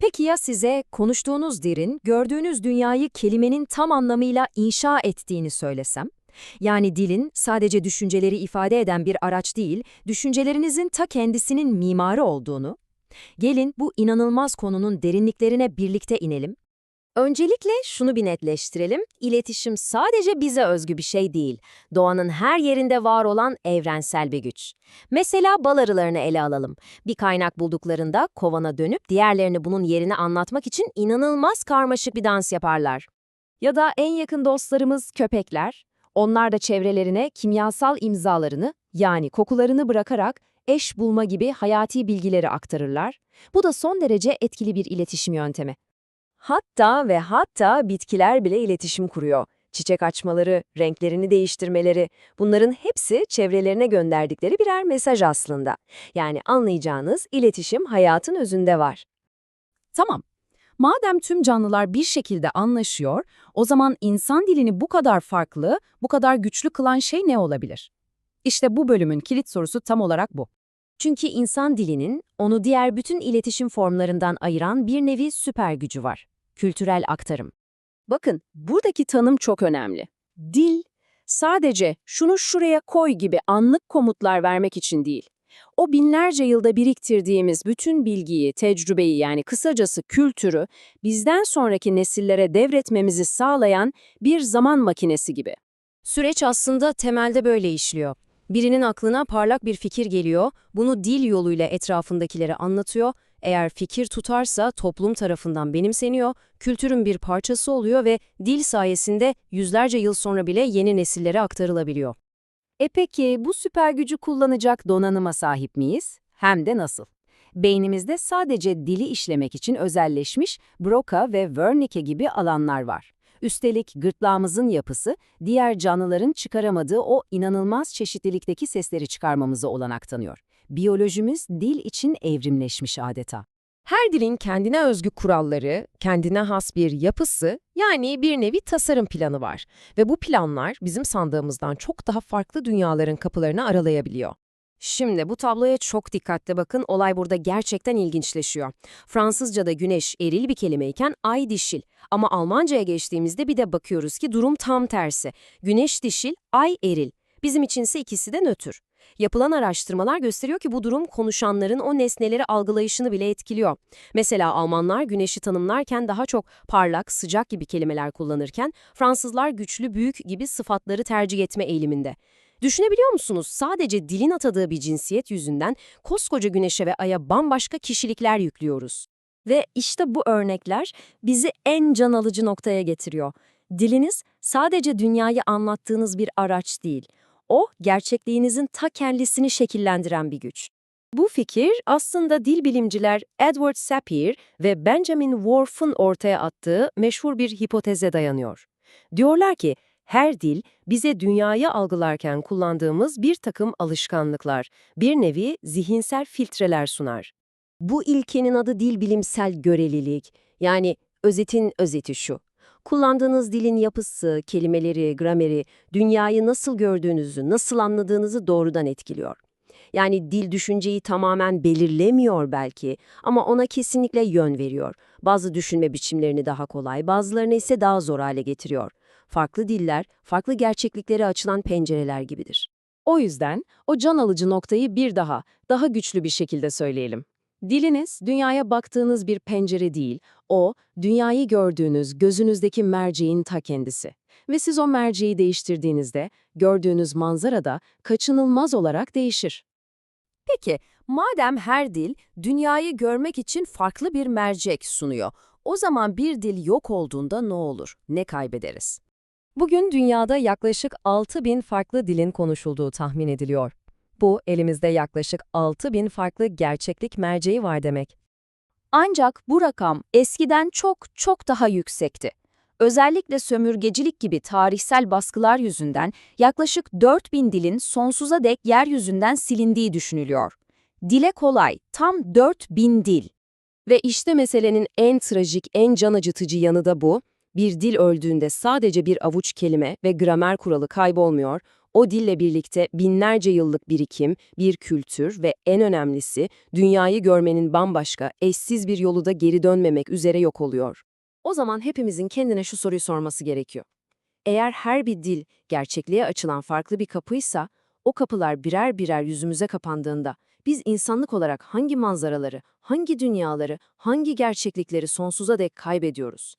Peki ya size konuştuğunuz dilin, gördüğünüz dünyayı kelimenin tam anlamıyla inşa ettiğini söylesem? Yani dilin sadece düşünceleri ifade eden bir araç değil, düşüncelerinizin ta kendisinin mimarı olduğunu. Gelin bu inanılmaz konunun derinliklerine birlikte inelim. Öncelikle şunu bir netleştirelim. İletişim sadece bize özgü bir şey değil. Doğanın her yerinde var olan evrensel bir güç. Mesela bal arılarını ele alalım. Bir kaynak bulduklarında kovana dönüp diğerlerini bunun yerini anlatmak için inanılmaz karmaşık bir dans yaparlar. Ya da en yakın dostlarımız köpekler. Onlar da çevrelerine kimyasal imzalarını yani kokularını bırakarak eş bulma gibi hayati bilgileri aktarırlar. Bu da son derece etkili bir iletişim yöntemi. Hatta ve hatta bitkiler bile iletişim kuruyor. Çiçek açmaları, renklerini değiştirmeleri, bunların hepsi çevrelerine gönderdikleri birer mesaj aslında. Yani anlayacağınız iletişim hayatın özünde var. Tamam. Madem tüm canlılar bir şekilde anlaşıyor, o zaman insan dilini bu kadar farklı, bu kadar güçlü kılan şey ne olabilir? İşte bu bölümün kilit sorusu tam olarak bu. Çünkü insan dilinin onu diğer bütün iletişim formlarından ayıran bir nevi süper gücü var. Kültürel aktarım. Bakın, buradaki tanım çok önemli. Dil, sadece şunu şuraya koy gibi anlık komutlar vermek için değil. O binlerce yılda biriktirdiğimiz bütün bilgiyi, tecrübeyi yani kısacası kültürü bizden sonraki nesillere devretmemizi sağlayan bir zaman makinesi gibi. Süreç aslında temelde böyle işliyor. Birinin aklına parlak bir fikir geliyor, bunu dil yoluyla etrafındakilere anlatıyor. Eğer fikir tutarsa toplum tarafından benimseniyor, kültürün bir parçası oluyor ve dil sayesinde yüzlerce yıl sonra bile yeni nesillere aktarılabiliyor. E peki bu süper gücü kullanacak donanıma sahip miyiz? Hem de nasıl? Beynimizde sadece dili işlemek için özelleşmiş Broca ve Wernicke gibi alanlar var. Üstelik gırtlağımızın yapısı, diğer canlıların çıkaramadığı o inanılmaz çeşitlilikteki sesleri çıkarmamıza olanak tanıyor. Biyolojimiz dil için evrimleşmiş adeta. Her dilin kendine özgü kuralları, kendine has bir yapısı, yani bir nevi tasarım planı var. Ve bu planlar bizim sandığımızdan çok daha farklı dünyaların kapılarını aralayabiliyor. Şimdi bu tabloya çok dikkatli bakın, olay burada gerçekten ilginçleşiyor. Fransızca'da güneş eril bir kelimeyken ay dişil. Ama Almanca'ya geçtiğimizde bir de bakıyoruz ki durum tam tersi. Güneş dişil, ay eril. Bizim içinse ikisi de nötr. Yapılan araştırmalar gösteriyor ki bu durum konuşanların o nesneleri algılayışını bile etkiliyor. Mesela Almanlar güneşi tanımlarken daha çok parlak, sıcak gibi kelimeler kullanırken Fransızlar güçlü, büyük gibi sıfatları tercih etme eğiliminde. Düşünebiliyor musunuz? Sadece dilin atadığı bir cinsiyet yüzünden koskoca güneşe ve aya bambaşka kişilikler yüklüyoruz. Ve işte bu örnekler bizi en can alıcı noktaya getiriyor. Diliniz sadece dünyayı anlattığınız bir araç değil. O, gerçekliğinizin ta kendisini şekillendiren bir güç. Bu fikir aslında dil bilimciler Edward Sapir ve Benjamin Whorf'un ortaya attığı meşhur bir hipoteze dayanıyor. Diyorlar ki, her dil bize dünyayı algılarken kullandığımız bir takım alışkanlıklar, bir nevi zihinsel filtreler sunar. Bu ilkenin adı dil bilimsel görelilik. Yani özetin özeti şu. Kullandığınız dilin yapısı, kelimeleri, grameri, dünyayı nasıl gördüğünüzü, nasıl anladığınızı doğrudan etkiliyor. Yani dil düşünceyi tamamen belirlemiyor belki ama ona kesinlikle yön veriyor. Bazı düşünme biçimlerini daha kolay, bazılarını ise daha zor hale getiriyor. Farklı diller, farklı gerçekliklere açılan pencereler gibidir. O yüzden o can alıcı noktayı bir daha, daha güçlü bir şekilde söyleyelim. Diliniz, dünyaya baktığınız bir pencere değil, o, dünyayı gördüğünüz gözünüzdeki merceğin ta kendisi. Ve siz o merceği değiştirdiğinizde, gördüğünüz manzara da kaçınılmaz olarak değişir. Peki, madem her dil dünyayı görmek için farklı bir mercek sunuyor, o zaman bir dil yok olduğunda ne olur, ne kaybederiz? Bugün dünyada yaklaşık 6000 farklı dilin konuşulduğu tahmin ediliyor. Bu, elimizde yaklaşık 6000 farklı gerçeklik merceği var demek. Ancak bu rakam eskiden çok çok daha yüksekti. Özellikle sömürgecilik gibi tarihsel baskılar yüzünden yaklaşık 4000 dilin sonsuza dek yeryüzünden silindiği düşünülüyor. Dile kolay, tam 4000 dil. Ve işte meselenin en trajik, en can acıtıcı yanı da bu. Bir dil öldüğünde sadece bir avuç kelime ve gramer kuralı kaybolmuyor, O dille birlikte binlerce yıllık birikim, bir kültür ve en önemlisi dünyayı görmenin bambaşka, eşsiz bir yolu da geri dönmemek üzere yok oluyor. O zaman hepimizin kendine şu soruyu sorması gerekiyor. Eğer her bir dil gerçekliğe açılan farklı bir kapıysa, o kapılar birer birer yüzümüze kapandığında biz insanlık olarak hangi manzaraları, hangi dünyaları, hangi gerçeklikleri sonsuza dek kaybediyoruz?